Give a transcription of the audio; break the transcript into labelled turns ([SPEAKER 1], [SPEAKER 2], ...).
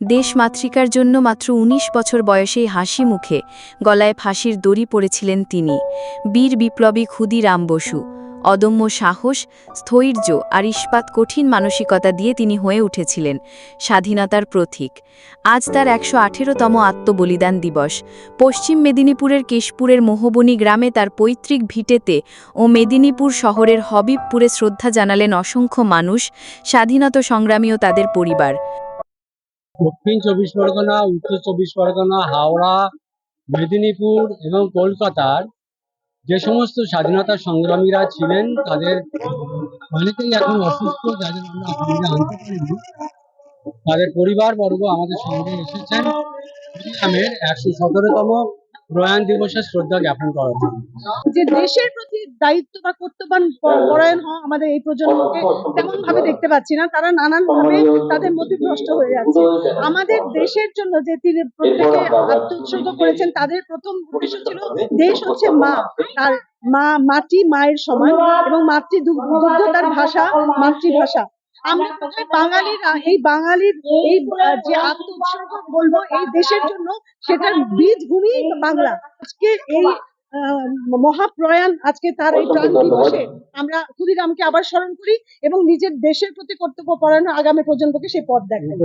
[SPEAKER 1] দেশ মাতৃকার জন্য মাত্র ১৯ বছর বয়সেই হাসি মুখে গলায় ফাঁসির দড়ি পড়েছিলেন তিনি। বীর বিপ্লবী ক্ষুদি রাম বসু। অদম্য সাহস, স্থৈর্য আর ইস্পাত কঠিন মানসিকতা দিয়ে তিনি হয়ে উঠেছিলেন স্বাধীনতার প্রতীক। আজ তার একশো আঠেরোতম আত্মবলিদান দিবস। পশ্চিম মেদিনীপুরের কেশপুরের মোহবনী গ্রামে তার পৈতৃক ভিটেতে ও মেদিনীপুর শহরের হবিবপুরে শ্রদ্ধা জানালেন অসংখ্য মানুষ, স্বাধীনতা সংগ্রামী ও তাদের পরিবার।
[SPEAKER 2] দক্ষিণ চব্বিশ পরগনা, উত্তর চব্বিশ পরগনা, হাওড়া, মেদিনীপুর এবং কলকাতার যে সমস্ত স্বাধীনতা সংগ্রামীরা ছিলেন, তাদের অনেকেই এখন অসুস্থ, যাদের আমরা আনতে পারিনি। তাদের পরিবারবর্গ আমাদের সঙ্গে এসেছেন। একশো সতেরোতম প্রয়াণ দিবসে শ্রদ্ধা জ্ঞাপন করার জন্য।
[SPEAKER 3] যে দেশের প্রতি দায়িত্ব বা কর্তব্যান পরায়ণ হওয়া আমাদের এই প্রজন্মকে তেমন ভাবে দেখতে পাচ্ছি না। তারা নানান ভাবে তাদের মতিভ্রষ্ট হয়ে যাচ্ছে। আমাদের দেশের জন্য যে তিনি প্রত্যেকে আত্মোৎসর্গ করেছেন, তাদের প্রথম উদ্দেশ্য ছিল দেশ হচ্ছে মা। তার মা মাটি মায়ের সমান এবং মাতৃ দুগ্ধ তার ভাষা, মাতৃভাষা। আমরা বাঙালিরা এই বাঙালির এই যে আত্মোৎসর্গ বলব এই দেশের জন্য সেটার বীজ ভূমি বাংলা। আজকে এই আহ, মহাপ্রয়াণ আজকে তার এই প্রাণ দিবসে আমরা ক্ষুদিরামকে আবার স্মরণ করি এবং নিজের দেশের প্রতি কর্তব্য পরায়ণ আগামী প্রজন্মকে সেই পথ দেখাই।